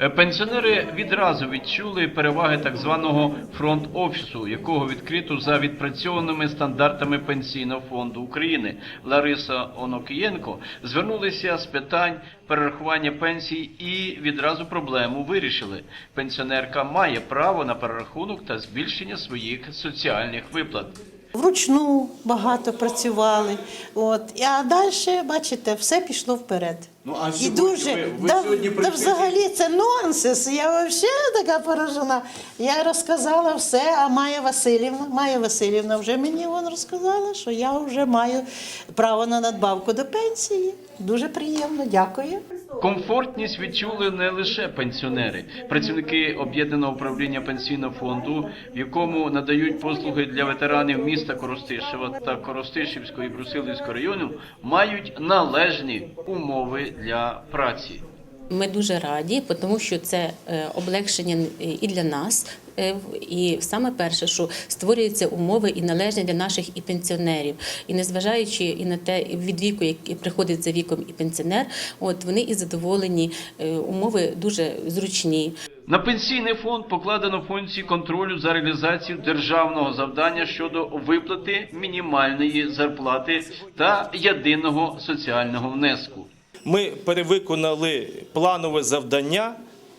Е, Пенсіонери відразу відчули переваги так званого фронт-офісу, якого відкрито за відпрацьованими стандартами Пенсійного фонду України. Лариса Онокієнко звернулися з питань перерахування пенсій і відразу проблему вирішили. Пенсіонерка має право на перерахунок та збільшення своїх соціальних виплат. Вручну багато працювали. От. А далі, бачите, все пішло вперед. Ну, а І дуже ви- ви да, сьогодні да взагалі це нонсенс. Я взагалі така поражена. Я розказала все, а Майя Васильівна, Майя Васильівна вже мені вон розказала, що я вже маю право на надбавку до пенсії. Дуже приємно, дякую. Комфортність відчули не лише пенсіонери, працівники об'єднаного управління пенсійного фонду, в якому надають послуги для ветеранів міста Коростишева та Коростишівського і Брусилівського району, мають належні умови для праці. Ми дуже раді, тому що це е, облегшення і для нас. е, І саме перше, що створюються умови і належні для наших і пенсіонерів, і незважаючи і на те, від віку, який приходить за віком і пенсіонер, от вони і задоволені, е, умови дуже зручні. На пенсійний фонд покладено функції контролю за реалізацією державного завдання щодо виплати мінімальної зарплати та єдиного соціального внеску. Ми перевиконали планове завдання.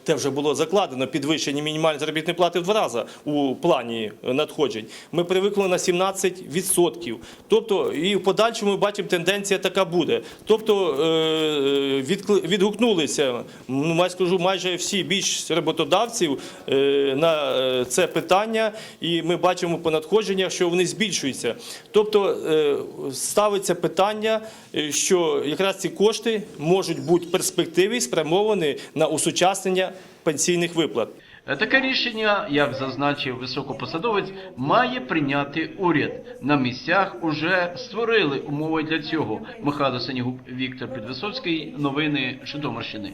Те вже було закладено підвищення мінімальної заробітної плати в два рази у плані надходжень. Ми перевиконали на 17%. Тобто, і в подальшому ми бачимо, тенденція така буде. Тобто е, відгукнулися, ну, скажу, майже всі більш роботодавців е, на е, це питання, і ми бачимо по надходженнях, що вони збільшуються. Тобто е, ставиться питання, е, що якраз ці кошти можуть бути в перспективі спрямовані на усучаснення пенсійних виплат. Таке рішення, як зазначив високопосадовець, має прийняти уряд. На місцях уже створили умови для цього. Михайло Сенігуб, Віктор Підвисоцький. Новини Житомирщини.